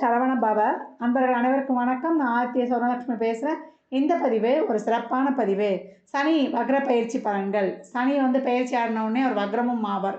சரவண பவ. அன்பர்கள் அனைவருக்கும் வணக்கம். நான் ஆர்த்திய சௌரலட்சுமி பேசுகிறேன் இந்த பதிவு ஒரு சிறப்பான பதிவு. சனி வக்ர பயிற்சி பலன்கள். சனி வந்து பயிற்சி ஆடினவுடனே அவர் வக்ரமும் ஆவார்.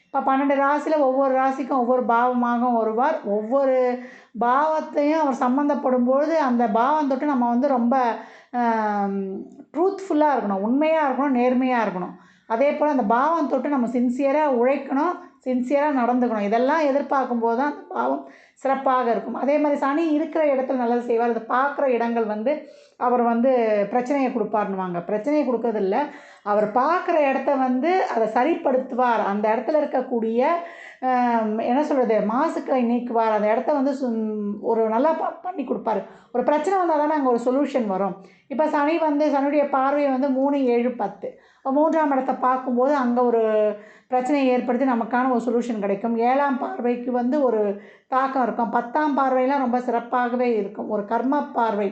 இப்போ பன்னெண்டு ராசியில் ஒவ்வொரு ராசிக்கும் ஒவ்வொரு பாவமாக வருவார். ஒவ்வொரு பாவத்தையும் அவர் சம்மந்தப்படும் பொழுது அந்த பாவம் தொட்டு நம்ம வந்து ரொம்ப ட்ரூத்ஃபுல்லாக இருக்கணும் உண்மையாக இருக்கணும் நேர்மையாக இருக்கணும். அதே போல் அந்த பாவம் தொட்டு நம்ம சின்சியராக உழைக்கணும். சின்சியராக நடந்துக்கணும். இதெல்லாம் எதிர்பார்க்கும் போது தான் அந்த பாவம் சிறப்பாக இருக்கும். அதே மாதிரி சனி இருக்கிற இடத்துல நல்லது செய்வார். அதை பார்க்குற இடங்கள் வந்து அவர் வந்து பிரச்சனையை கொடுப்பாருன்னுவாங்க. பிரச்சனையை கொடுக்கறதில்ல. அவர் பார்க்குற இடத்த வந்து அதை சரிப்படுத்துவார். அந்த இடத்துல இருக்கக்கூடிய என்ன சொல்கிறது மாசுக்களை நீக்குவார். அந்த இடத்த வந்து ஒரு நல்லா ப பண்ணி கொடுப்பாரு. ஒரு பிரச்சனை வந்தால் தானே அங்கே ஒரு சொல்யூஷன் வரும். இப்போ சனி வந்து சனியுடைய பார்வையை வந்து மூணு ஏழு பத்து. மூன்றாம் இடத்தை பார்க்கும்போது அங்கே ஒரு பிரச்சனையை ஏற்படுத்தி நமக்கான ஒரு சொல்யூஷன் கிடைக்கும். ஏழாம் பார்வைக்கு வந்து ஒரு தாக்கம் இருக்கும். பத்தாம் பார்வையெல்லாம் ரொம்ப சிறப்பாகவே இருக்கும். ஒரு கர்ம பார்வை.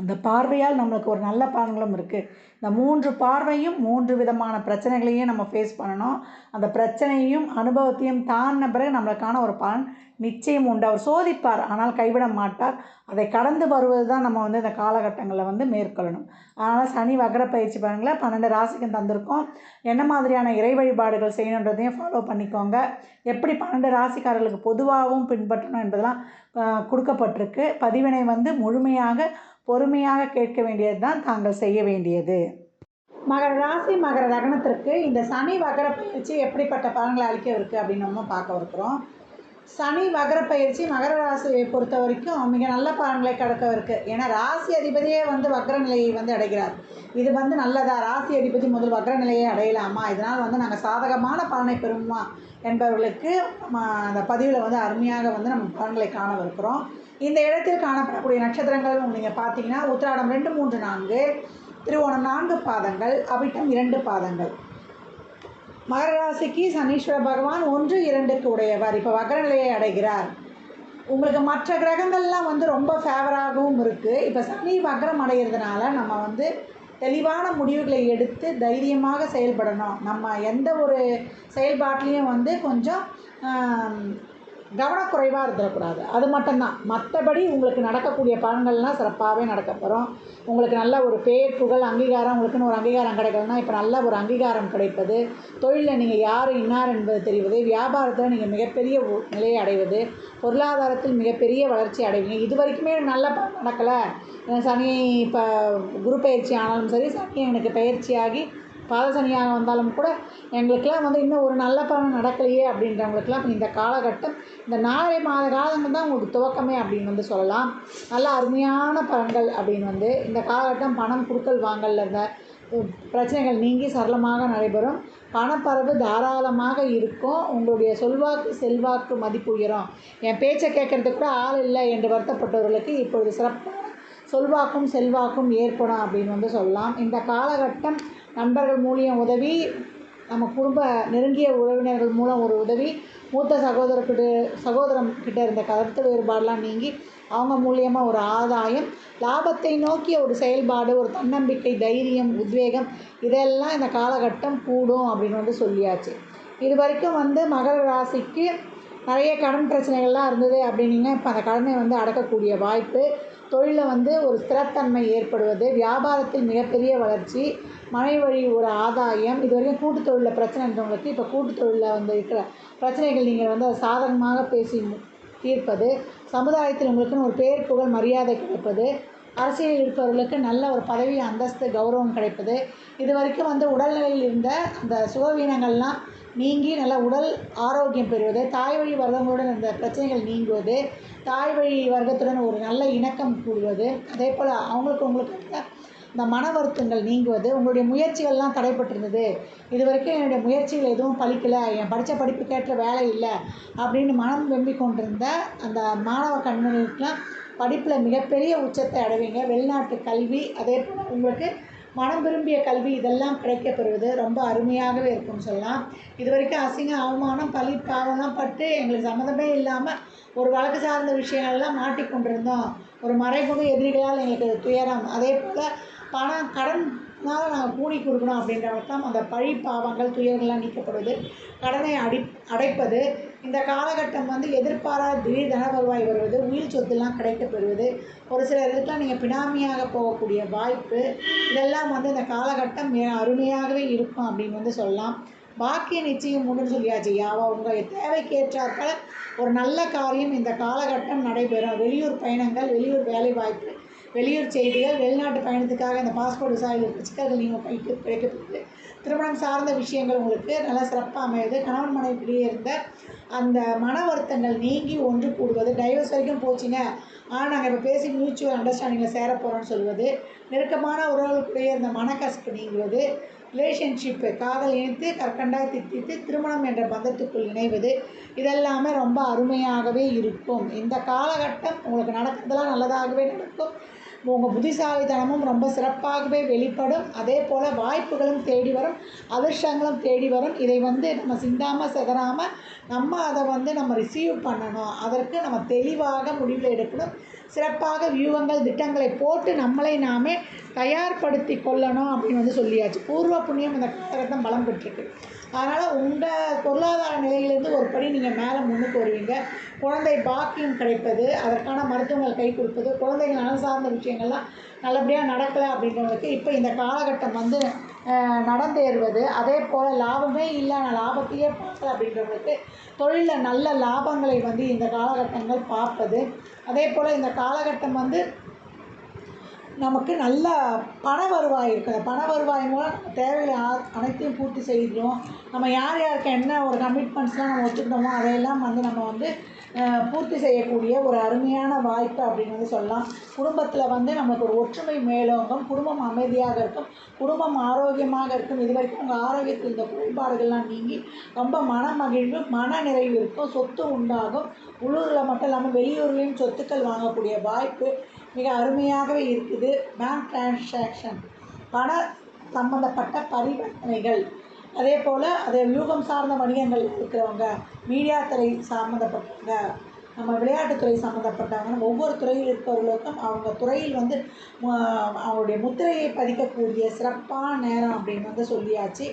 அந்த பார்வையால் நம்மளுக்கு ஒரு நல்ல பலன்களும் இருக்குது இந்த மூன்று பார்வையும் மூன்று விதமான பிரச்சனைகளையும் நம்ம ஃபேஸ் பண்ணணும். அந்த பிரச்சனையும் அனுபவத்தையும் தாண்டின பிறகு நம்மளுக்கான ஒரு பலன் நிச்சயம் உண்டு. அவர் சோதிப்பார் ஆனால் கைவிட மாட்டார். அதை கடந்து வருவது தான் நம்ம வந்து இந்த காலகட்டங்களில் வந்து மேற்கொள்ளணும். அதனால் சனி வகர பயிற்சி பாருங்களேன் பன்னெண்டு ராசிக்கும் தந்திருக்கோம். என்ன மாதிரியான இறை வழிபாடுகள் செய்யணுன்றதையும் ஃபாலோ பண்ணிக்கோங்க. எப்படி பன்னெண்டு ராசிக்காரர்களுக்கு பொதுவாகவும் பின்பற்றணும் என்பதெல்லாம் கொடுக்கப்பட்டிருக்கு. பதிவினை வந்து முழுமையாக பொறுமையாக கேட்க வேண்டியது தான் தாங்கள் செய்ய வேண்டியது. மகர ராசி மகர லக்னத்திற்கு இந்த சனி வகர பயிற்சி எப்படிப்பட்ட பலன்களை அளிக்கவிருக்கு இருக்குது அப்படின்னு நம்ம பார்க்க இருக்கிறோம். சனி வகர பயிற்சி மகர ராசியை பொறுத்த வரைக்கும் மிக நல்ல பலன்களை கடக்க இருக்குது ஏன்னா ராசி அதிபதியே வந்து வக்ர நிலையை வந்து அடைகிறார். இது வந்து நல்லதா? ராசி அதிபதி முதல் வக்ர நிலையை அடையலாமா? இதனால் வந்து நாங்கள் சாதகமான பலனை பெறுமா என்பவர்களுக்கு அந்த பதிவில் வந்து அருமையாக வந்து நம்ம பலன்களை காணவிருக்கிறோம். இந்த இடத்தில் காணப்படக்கூடிய நட்சத்திரங்கள் நீங்கள் பார்த்தீங்கன்னா உத்திராடம் ரெண்டு மூன்று நான்கு திருவோணம் நான்கு பாதங்கள் அவிட்டம் இரண்டு பாதங்கள். மகர ராசிக்கு சனீஸ்வர பகவான் ஒன்று இரண்டுக்கு உடையவர். இப்போ வக்ரநிலையை அடைகிறார். உங்களுக்கு மற்ற கிரகங்கள்லாம் வந்து ரொம்ப ஃபேவராகவும் இருக்குது இப்போ சனி வக்ரம் அடைகிறதுனால நம்ம வந்து தெளிவான முடிவுகளை எடுத்து தைரியமாக செயல்படணும். நம்ம எந்த ஒரு செயல்பாட்டிலையும் வந்து கொஞ்சம் கவனக்குறைவாக இருந்துடக்கூடாது. அது மட்டும்தான். மற்றபடி உங்களுக்கு நடக்கக்கூடிய பலன்கள்லாம் சிறப்பாகவே நடக்க போகிறோம் உங்களுக்கு நல்ல ஒரு பேர் புகழ் அங்கீகாரம் உங்களுக்குன்னு ஒரு அங்கீகாரம் கிடைக்கலன்னா இப்போ நல்ல ஒரு அங்கீகாரம் கிடைப்பது தொழிலில் நீங்கள் யார் இன்னார் என்பது தெரிவது வியாபாரத்தில் நீங்கள் மிகப்பெரிய நிலையை அடைவது பொருளாதாரத்தில் மிகப்பெரிய வளர்ச்சி அடைவீங்க. இது வரைக்குமே நல்ல நடக்கலை. சனி இப்போ குரு பயிற்சி ஆனாலும் சரி சனி எனக்கு பயிற்சியாகி பாதசனியாக வந்தாலும் கூட எங்களுக்கெல்லாம் வந்து இன்னும் ஒரு நல்ல பலன் நடக்கலையே அப்படின்றவங்களுக்கெல்லாம் இந்த காலகட்டம் இந்த நாலரை மாத காலங்கள் தான் உங்களுக்கு துவக்கமே அப்படின்னு வந்து சொல்லலாம். நல்ல அருமையான பலன்கள் அப்படின்னு வந்து இந்த காலகட்டம் பணம் கொடுக்கல் வாங்கல இருந்த பிரச்சனைகள் நீங்கி சரளமாக நடைபெறும். பணப்பரவு தாராளமாக இருக்கும். உங்களுடைய சொல்வாக்கு செல்வாக்கு மதிப்பு உயரும். என் பேச்சை கேட்குறதுக்கு கூட ஆள் இல்லை என்று வருத்தப்பட்டவர்களுக்கு இப்பொழுது சிறப்பான சொல்வாக்கும் செல்வாக்கும் ஏற்படும் அப்படின்னு வந்து சொல்லலாம். இந்த காலகட்டம் நண்பர்கள் மூலியம் உதவி நம்ம குடும்ப நெருங்கிய உறவினர்கள் மூலம் ஒரு உதவி மூத்த சகோதரர்கிட்ட சகோதரம் கிட்ட இருந்த கருத்து வேறுபாடெலாம் நீங்கி அவங்க மூலியமாக ஒரு ஆதாயம் லாபத்தை நோக்கிய ஒரு செயல்பாடு ஒரு தன்னம்பிக்கை தைரியம் உத்வேகம் இதெல்லாம் இந்த காலகட்டம் கூடும் அப்படின்னு வந்து சொல்லியாச்சு. இது வரைக்கும் வந்து மகர ராசிக்கு நிறைய கடன் பிரச்சனைகள்லாம் இருந்தது அப்படின்னீங்க இப்போ அந்த கடனை வந்து அடக்கக்கூடிய வாய்ப்பு தொழிலில் வந்து ஒரு ஸ்திரத்தன்மை ஏற்படுவது வியாபாரத்தில் மிகப்பெரிய வளர்ச்சி மனை வழி ஒரு ஆதாயம். இது வரைக்கும் கூட்டு தொழிலில் பிரச்சனை இப்போ கூட்டு தொழிலில் வந்து இருக்கிற பிரச்சனைகள் நீங்கள் வந்து அதை சாதகமாக பேசி தீர்ப்பது. சமுதாயத்தில் உங்களுக்குன்னு ஒரு பேர் புகழ் மரியாதை கிடைப்பது. அரசியலில் இருப்பவர்களுக்கு நல்ல ஒரு பதவி அந்தஸ்து கௌரவம் கிடைப்பது. இது வரைக்கும் வந்து உடல்நிலையில் இருந்த அந்த சுகவீனங்கள்லாம் நீங்கி நல்ல உடல் ஆரோக்கியம் பெறுவது. தாய் வழி வர்க்கங்களுடன் இருந்த பிரச்சனைகள் நீங்குவது. தாய் வழி வர்க்கத்துடன் ஒரு நல்ல இணக்கம் கூடுவது. அதே போல் அவங்களுக்கு உங்களுக்கு இந்த மன வருத்தங்கள் நீங்குவது உங்களுடைய முயற்சிகள்லாம் தடைப்பட்டிருந்தது. இது வரைக்கும் என்னுடைய முயற்சிகள் எதுவும் பலிக்கலை என் படித்த படிப்புக்கேற்ற வேலை இல்லை அப்படின்னு மனம் வெம்பிக் கொண்டிருந்த அந்த மாணவ கண்மணிக்கெலாம் படிப்பில் மிகப்பெரிய உச்சத்தை அடைவீங்க. வெளிநாட்டு கல்வி அதே போல் உங்களுக்கு மனம் விரும்பிய கல்வி இதெல்லாம் கிடைக்கப்பெறுவது ரொம்ப அருமையாகவே இருக்கும்னு சொல்லலாம். இது வரைக்கும் அசிங்கம் அவமானம் பழி பாவம்லாம் பட்டு எங்களுக்கு சம்மந்தமே இல்லாமல் ஒரு வழக்கு சார்ந்த விஷயங்கள்லாம் மாட்டிக்கொண்டிருந்தோம் ஒரு மறைமுக எதிரிகளால் எங்களுக்கு துயரம். அதே போல் பணம் கடன்னால நாங்கள் கூலி கொடுக்கணும் தான் அந்த பழி பாவங்கள் துயர்கள்லாம் நீக்கப்படுவது கடனை அடி அடைப்பது இந்த காலகட்டம் வந்து எதிர்பாராத திடீர் தன வருவாய் வருவது உயிர் சொத்துலாம் கிடைக்கப் பெறுவது ஒரு இதுக்கெலாம் நீங்கள் பினாமியாக போகக்கூடிய வாய்ப்பு இதெல்லாம் வந்து இந்த காலகட்டம் மிக அருமையாகவே இருக்கும் அப்படின்னு வந்து சொல்லலாம். பாக்கிய நிச்சயம் உண்டுன்னு சொல்லியாச்சு யாவா உங்கள் தேவைக்கேற்றாற்போல ஒரு நல்ல காரியம் இந்த காலகட்டம் நடைபெறும். வெளியூர் பயணங்கள் வெளியூர் வேலை வாய்ப்பு வெளியூர் செய்திகள் வெளிநாட்டு பயணத்துக்காக இந்த பாஸ்போர்ட் விசாரிகள் சிக்கல்கள் நீங்கள் கைக்கு கிடைக்கப்பட்டு திருமணம் சார்ந்த விஷயங்கள் உங்களுக்கு நல்லா சிறப்பாக அமையுது. கணவன் மனைவிக்கிடையே இருந்த அந்த மன வருத்தங்கள் நீங்கி ஒன்று கூடுவது. டைவர்ஸ் வரைக்கும் போச்சுங்க. ஆனால் நாங்கள் இப்போ பேசி மியூச்சுவல் அண்டர்ஸ்டாண்டிங்கில் சேர போகிறோம்னு சொல்வது. நெருக்கமான உறவுகளுக்குடைய இந்த மனக்கசப்பு நீங்குவது. ரிலேஷன்ஷிப்பு காதல் இணைத்து கற்கண்டாய் தித்தித்து திருமணம் என்ற பந்தத்துக்குள் இணைவது. இதெல்லாமே ரொம்ப அருமையாகவே இருக்கும். இந்த காலகட்டம் உங்களுக்கு நடக்கிறதுலாம் நல்லதாகவே நடக்கும். உங்கள் புத்திசாலித்தனமும் ரொம்ப சிறப்பாகவே வெளிப்படும். அதே போல் வாய்ப்புகளும் தேடி வரும். அதிர்ஷ்டங்களும் தேடி வரும். இதை வந்து நம்ம சிந்தாமல் சிதறாமல் நம்ம அதை வந்து நம்ம ரிசீவ் பண்ணணும். அதற்கு நம்ம தெளிவாக முடிவில் எடுக்கணும். சிறப்பாக வியூகங்கள் திட்டங்களை போட்டு நம்மளை நாமே தயார்படுத்தி கொள்ளணும் அப்படின்னு வந்து சொல்லியாச்சு. பூர்வ புண்ணியம் இந்த காலகட்டம் பலம் பெற்றிருக்கு. அதனால் உங்கள் பொருளாதார நிலையிலேருந்து ஒரு படி நீங்கள் மேலே முன்னுக்கு வருவீங்க. குழந்தை பாக்கியம் கிடைப்பது அதற்கான மருத்துவங்கள் கை கொடுப்பது குழந்தைகள் நலம் சார்ந்த விஷயங்கள்லாம் நல்லபடியாக நடக்கலை அப்படின்றவங்களுக்கு இப்போ இந்த காலகட்டம் வந்து நடந்தேறுவது அதே போல் லாபமே இல்லை நான் லாபத்தையே பார்க்கல அப்படின்றவங்களுக்கு தொழிலில் நல்ல லாபங்களை வந்து இந்த காலகட்டங்கள் பார்ப்பது. அதே போல் இந்த காலகட்டம் வந்து நமக்கு நல்ல பண வருவாய் இருக்குது. பண வருவாய் மூலம் நம்ம அனைத்தையும் பூர்த்தி செய்கிறோம். நம்ம யார் யாருக்கு என்ன ஒரு கமிட்மெண்ட்ஸ்லாம் நம்ம வச்சுக்கிட்டோமோ அதையெல்லாம் வந்து நம்ம வந்து பூர்த்தி செய்யக்கூடிய ஒரு அருமையான வாய்ப்பு அப்படின்னு வந்து சொல்லலாம். குடும்பத்தில் வந்து நமக்கு ஒரு ஒற்றுமை மேலோங்கும் குடும்பம் அமைதியாக இருக்கும் குடும்பம் ஆரோக்கியமாக இருக்கும். இது வரைக்கும் உங்கள் ஆரோக்கியத்தில் இந்த குறைபாடுகள்லாம் நீங்கி ரொம்ப மன மகிழ்வு மன நிறைவு இருக்கும் சொத்து உண்டாகும். உள்ளூரில் மட்டும் இல்லாமல் வெளியூர்லேயும் சொத்துக்கள் வாங்கக்கூடிய வாய்ப்பு மிக அருமையாகவே இருக்குது. பேங்க் டிரான்சாக்ஷன் பண சம்பந்தப்பட்ட பரிவர்த்தனைகள் அதே போல் அதே வியூகம் சார்ந்த வணிகங்கள் இருக்கிறவங்க மீடியா துறை சம்மந்தப்பட்டவங்க நம்ம விளையாட்டுத்துறை சம்மந்தப்பட்டவங்க ஒவ்வொரு துறையில் இருப்பவர்களுக்கும் அவங்க துறையில் வந்து அவங்களுடைய முத்திரையை பதிக்கக்கூடிய சிறப்பான நேரம் அப்படின்னு வந்து சொல்லியாச்சு.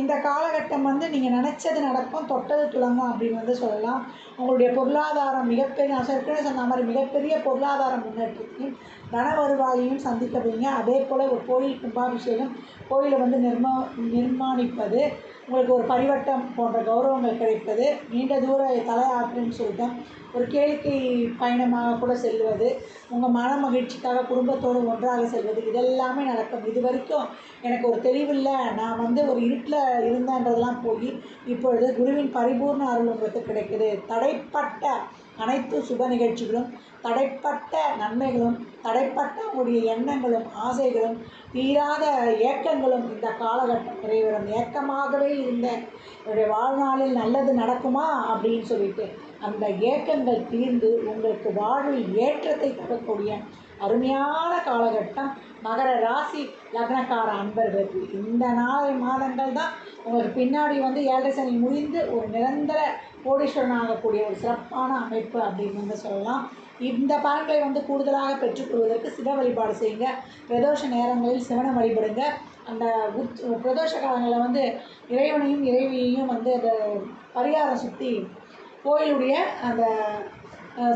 இந்த காலகட்டம் வந்து நீங்கள் நினச்சது நடக்கும் தொட்டது துளங்கும் அப்படின்னு வந்து சொல்லலாம். உங்களுடைய பொருளாதாரம் மிகப்பெரிய நான் ஏற்கனவே சொன்ன மாதிரி மிகப்பெரிய பொருளாதார முன்னேற்றத்தையும் தன வருவாயையும் சந்திக்கப்படுவீங்க அதே போல் ஒரு கோயில் கும்பாபிஷேகம் கோயிலை வந்து நிர்மா நிர்மாணிப்பது உங்களுக்கு ஒரு பரிவட்டம் போன்ற கௌரவங்கள் கிடைப்பது. நீண்ட தூர தலை யாத்திரைன்னு சொல்லிட்டோம் ஒரு கேளிக்கை பயணமாக கூட செல்வது. உங்கள் மன மகிழ்ச்சிக்காக குடும்பத்தோடு ஒன்றாக செல்வது. இதெல்லாமே நடக்கும். இது வரைக்கும் எனக்கு ஒரு தெளிவில்லை நான் வந்து ஒரு இருட்டில் இருந்தேன்றதெல்லாம் போய் இப்பொழுது குருவின் பரிபூர்ண அருள் உங்களுக்கு கிடைக்குது. தடைப்பட்ட அனைத்து சுப நிகழ்ச்சிகளும் தடைப்பட்ட நன்மைகளும் தடைப்பட்ட உங்களுடைய எண்ணங்களும் ஆசைகளும் தீராத ஏக்கங்களும் இந்த காலகட்டம் நிறைவேறும். ஏக்கமாகவே இருந்த என்னுடைய வாழ்நாளில் நல்லது நடக்குமா அப்படின்னு சொல்லிட்டு அந்த ஏக்கங்கள் தீர்ந்து உங்களுக்கு வாழ்வில் ஏற்றத்தை தரக்கூடிய அருமையான காலகட்டம். மகர ராசி லக்னக்கார அன்பர்களுக்கு இந்த நாலு மாதங்கள் தான் உங்களுக்கு பின்னாடி வந்து ஏழரை சனி முடிந்து ஒரு நிரந்தர கோடீஸ்வரன் ஆகக்கூடிய ஒரு சிறப்பான அமைப்பு அப்படின்னு வந்து சொல்லலாம். இந்த பலன்களை வந்து கூடுதலாக பெற்றுக்கொள்வதற்கு சிவ வழிபாடு செய்யுங்க. பிரதோஷ நேரங்களில் சிவனை வழிபடுங்க. அந்த உத் பிரதோஷ காலங்களில் வந்து இறைவனையும் இறைவியையும் வந்து அந்த பரிகாரம் சுற்றி கோயிலுடைய அந்த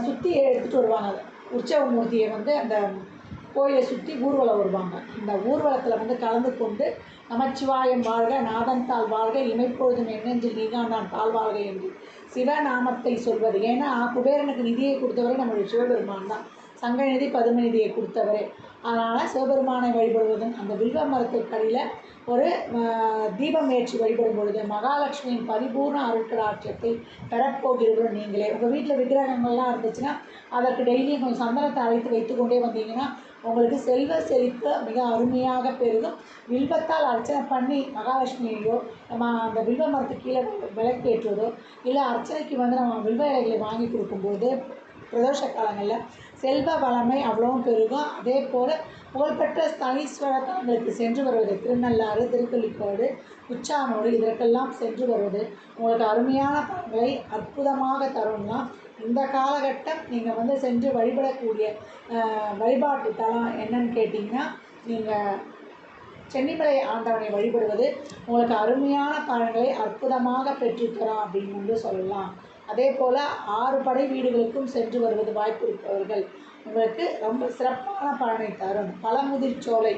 சுற்றி எடுத்துகிட்டு வருவாங்க. உற்சவ மூர்த்தியை வந்து அந்த கோயிலை சுற்றி ஊர்வலம் வருவாங்க. இந்த ஊர்வலத்தில் வந்து கலந்து கொண்டு நமச்சிவாயம் வாழ்க நாதன் தாழ் வாழ்க இமைப்பொழுதும் எண்ணெஞ்சில் நீகாண்டான் தாழ் வாழ்க என்று சிவநாமத்தை சொல்வது. ஏன்னா குபேரனுக்கு நிதியை கொடுத்தவரே நம்முடைய சிவபெருமான் தான். சங்க நிதி பதும நிதியை கொடுத்தவரே. அதனால் சிவபெருமானை வழிபடுவதும் அந்த வில்வ மரத்துக்கடியில் ஒரு தீபம் ஏற்றி வழிபடும் பொழுது மகாலட்சுமியின் பரிபூர்ண அருட்கடாட்சியத்தை பெறப்போகிறவர்கள் நீங்களே. உங்கள் வீட்டில் விக்கிரகங்கள்லாம் இருந்துச்சுன்னா அதற்கு டெய்லியும் கொஞ்சம் சந்தனத்தை அழைத்து வைத்துக்கொண்டே வந்தீங்கன்னா உங்களுக்கு செல்வ செழிப்பு மிக அருமையாக பெருகும். வில்வத்தால் அர்ச்சனை பண்ணி மகாலட்சுமியையோ நம்ம அந்த வில்வ மரத்துக்கு கீழே விளக்கேற்றுவதோ இல்லை அர்ச்சனைக்கு வந்து நம்ம வில்வ இலைகளை வாங்கி கொடுக்கும்போது பிரதோஷ காலங்களில் செல்வ வளமை அவ்வளவும் பெருகும். அதே போல் புகழ்பெற்ற ஸ்தலீஸ்வர தலங்களுக்கு சென்று வருவது திருநள்ளாறு திருக்கள்ளிக்கோடு குச்சானோடு இதற்கெல்லாம் சென்று வருவது உங்களுக்கு அருமையான பலன்களை அற்புதமாக தரும்னா இந்த காலகட்டம் நீங்கள் வந்து சென்று வழிபடக்கூடிய வழிபாட்டு தலம் என்னன்னு கேட்டிங்கன்னா நீங்கள் சென்னிமலை ஆண்டவனை வழிபடுவது உங்களுக்கு அருமையான பலன்களை அற்புதமாக பெற்றிருக்கிறான் அப்படின்னு வந்து சொல்லலாம். அதே போல் ஆறு படை வீடுகளுக்கும் சென்று வருவது வாய்ப்பு இருப்பவர்கள் உங்களுக்கு ரொம்ப சிறப்பான பலனை தரும். பழமுதிர் சோலை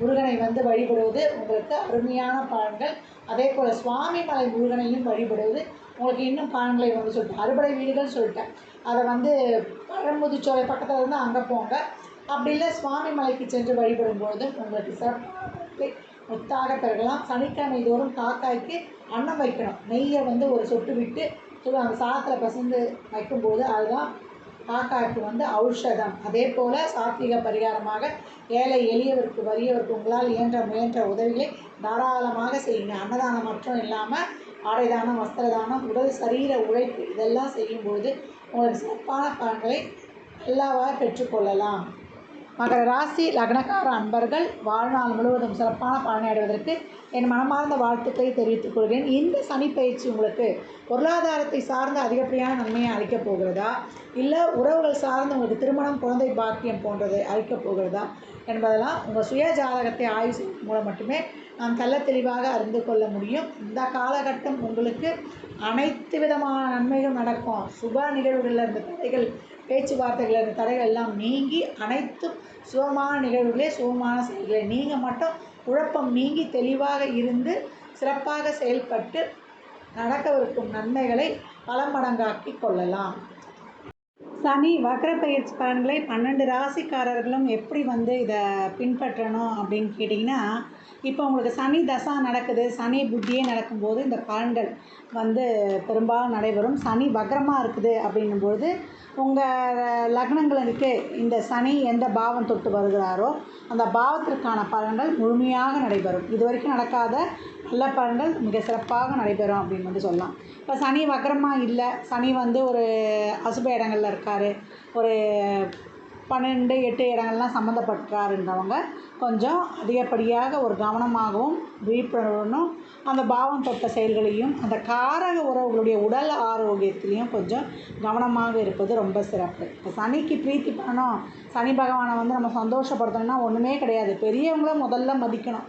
முருகனை வந்து வழிபடுவது உங்களுக்கு அருமையான பலன்கள். அதே போல் சுவாமி மலை முருகனையும் வழிபடுவது உங்களுக்கு இன்னும் பானங்களை வந்து சொல்லிட்டேன். அறுபடை வீடுகள் சொல்லிட்டேன். அதை வந்து பழமுதிர்ச்சோலை பக்கத்தில் இருந்து அங்கே போங்க. அப்படி இல்லை சுவாமி மலைக்கு சென்று வழிபடும் பொழுது உங்களுக்கு சிறப்பு முத்தாக பெறலாம் சனிக்கிழமை தோறும் காக்காய்க்கு அன்னம் வைக்கணும். நெய்யை வந்து ஒரு சொட்டு விட்டு சொல்லி அந்த சாதத்தில் பசந்து வைக்கும்போது அதுதான் காக்காய்க்கு வந்து ஔஷதம். அதே போல் சாத்விக பரிகாரமாக ஏழை எளியவருக்கு வறியவருக்கு உங்களால் இயன்ற முயன்ற உதவிகளை தாராளமாக செய்யுங்க. அன்னதானம் மட்டும் இல்லாமல் ஆடை தானம் வஸ்திர தானம் உடல் சரீர உழைப்பு இதெல்லாம் செய்யும்பொழுது உங்களுக்கு சிறப்பான பலன்களை எல்லாவாக பெற்றுக்கொள்ளலாம் மகர ராசி லக்னக்கார அன்பர்கள் வாழ்நாள் முழுவதும் சிறப்பான பலனை அடைவதற்கு என் மனமார்ந்த வாழ்த்துக்களை தெரிவித்துக் கொள்கிறேன். இந்த சனி பயிற்சி உங்களுக்கு பொருளாதாரத்தை சார்ந்த அதிகப்படியான நன்மையை அளிக்கப் போகிறதா? இல்லை உறவுகள் சார்ந்து உங்களுக்கு திருமணம் குழந்தை பாக்கியம் போன்றதை அளிக்கப் போகிறதா? என்பதெல்லாம் உங்கள் சுய ஜாதகத்தை ஆய்வு செய்வதன் மூலம் மட்டுமே நாம் தெல்ல தெளிவாக அறிந்து கொள்ள முடியும். இந்த காலகட்டம் உங்களுக்கு அனைத்து விதமான நன்மைகள் நடக்கும். சுப நிகழ்வுகளில் இருந்த தடைகள் பேச்சுவார்த்தைகளில் இருந்த தடைகள் எல்லாம் நீங்கி அனைத்தும் சுகமான நிகழ்வுகளே சுகமான செயல்களே. நீங்கள் மட்டும் குழப்பம் நீங்கி தெளிவாக இருந்து சிறப்பாக செயல்பட்டு நடக்கவிருக்கும் நன்மைகளை பல மடங்காக்கி கொள்ளலாம். சனி வக்ர பயிற்சி பலன்களை பன்னெண்டு ராசிக்காரர்களும் எப்படி வந்து இதை பின்பற்றணும் அப்படின்னு கேட்டிங்கன்னா இப்போ உங்களுக்கு சனி தசா நடக்குது சனி புத்தியே நடக்கும்போது இந்த பலன்கள் வந்து பெரும்பாலும் நடைபெறும். சனி வக்ரமாக இருக்குது அப்படின்னும்போது உங்கள் லக்னங்களுக்கு இந்த சனி எந்த பாவம் தொட்டு வருகிறாரோ அந்த பாவத்திற்கான பலன்கள் முழுமையாக நடைபெறும். இது வரைக்கும் நடக்காத நல்ல பலன்கள் மிக சிறப்பாக நடைபெறும் அப்படின்னு வந்து சொல்லலாம். இப்போ சனி வக்கரமாக இல்லை சனி வந்து ஒரு அசுப இடங்களில் இருக்கார். ஒரு பன்னெண்டு எட்டு இடங்கள்லாம் சம்மந்தப்பட்டாருன்றவங்க கொஞ்சம் அதிகப்படியாக ஒரு கவனமாகவும் விழிப்புணர்வுடனும் அந்த பாவம் தொட்ட செயல்களையும் அந்த காரக உறவுகளுடைய உடல் ஆரோக்கியத்திலையும் கொஞ்சம் கவனமாக இருப்பது ரொம்ப சிறப்பு. இப்போ சனிக்கு பிரீத்தி பண்ணணும். சனி பகவானை வந்து நம்ம சந்தோஷப்படுத்தணும்னா ஒன்றுமே கிடையாது. பெரியவங்கள முதல்ல மதிக்கணும்.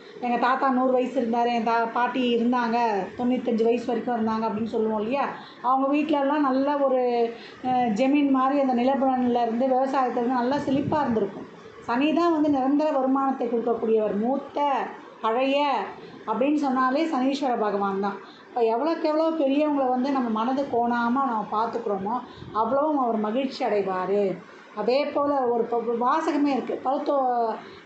எங்கள் தாத்தா நூறு வயசு இருந்தார் என் தா பாட்டி இருந்தாங்க தொண்ணூத்தஞ்சு வயசு வரைக்கும் இருந்தாங்க அப்படின்னு சொல்லுவோம் இல்லையா? அவங்க வீட்டிலலாம் நல்ல ஒரு ஜெமீன் ஜமீன் மாதிரி அந்த நிலப்புலனில் இருந்து விவசாயத்துல இருந்து நல்லா செழிப்பாக இருந்திருக்கும். சனி தான் வந்து நிரந்தர வருமானத்தை கொடுக்கக்கூடியவர். மூத்த பழைய அப்படின்னு சொன்னாலே சனீஸ்வர பகவான் தான். இப்போ எவ்வளோக்கு எவ்வளோ பெரியவங்களை வந்து நம்ம மனது கோணாமல் நம்ம பார்த்துக்குறோமோ அவ்வளவும் அவர் மகிழ்ச்சி அடைவார். அதே போல் ஒரு ப- வாசகமே இருக்குது பழுத்தோ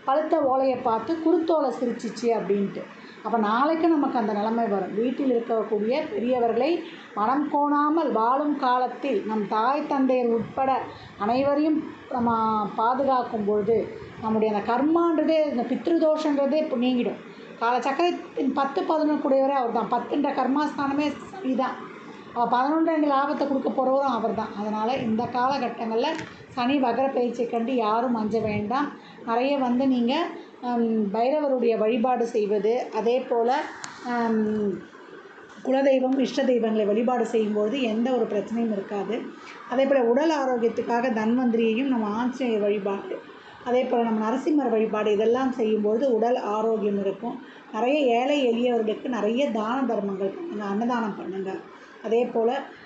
பழுத்த ஓலையை பார்த்து குருத்தோலை சிரிச்சிச்சு அப்படின்ட்டு. அப்போ நாளைக்கு நமக்கு அந்த நிலைமை வரும். வீட்டில் இருக்கக்கூடிய பெரியவர்களை மனம் கோணாமல் வாழும் காலத்தில் நம் தாய் தந்தையர் உட்பட அனைவரையும் நம்ம பாதுகாக்கும் பொழுது நம்முடைய அந்த கர்மான்றதே இந்த பித்ருதோஷன்றதே இப்போ நீங்கிடும். காலச்சக்கரத்தின் பத்து பதினொன்று கூடியவரே அவர் தான் பத்துன்ற கர்மாஸ்தானமே சரிதான். அவள் பதினொன்று ரெண்டு லாபத்தை கொடுக்க போகிறவரும் அவர் தான் அதனால் இந்த காலகட்டங்களில் சனி வகர பயிற்சியை கண்டு யாரும் அஞ்ச வேண்டாம். நிறைய வந்து நீங்கள் பைரவருடைய வழிபாடு செய்வது அதே போல் குலதெய்வம் இஷ்ட தெய்வங்களை வழிபாடு செய்யும்போது எந்த ஒரு பிரச்சனையும் இருக்காது. அதே போல் உடல் ஆரோக்கியத்துக்காக தன்வந்திரியையும் நம்ம ஆஞ்சநேயர் வழிபாடு அதே போல் நம்ம நரசிம்மர் வழிபாடு இதெல்லாம் செய்யும்போது உடல் ஆரோக்கியம் இருக்கும். நிறைய ஏழை எளியவர்களுக்கு நிறைய தான தர்மங்கள் பண்ணுங்கள் அன்னதானம் பண்ணுங்கள் அதே போல்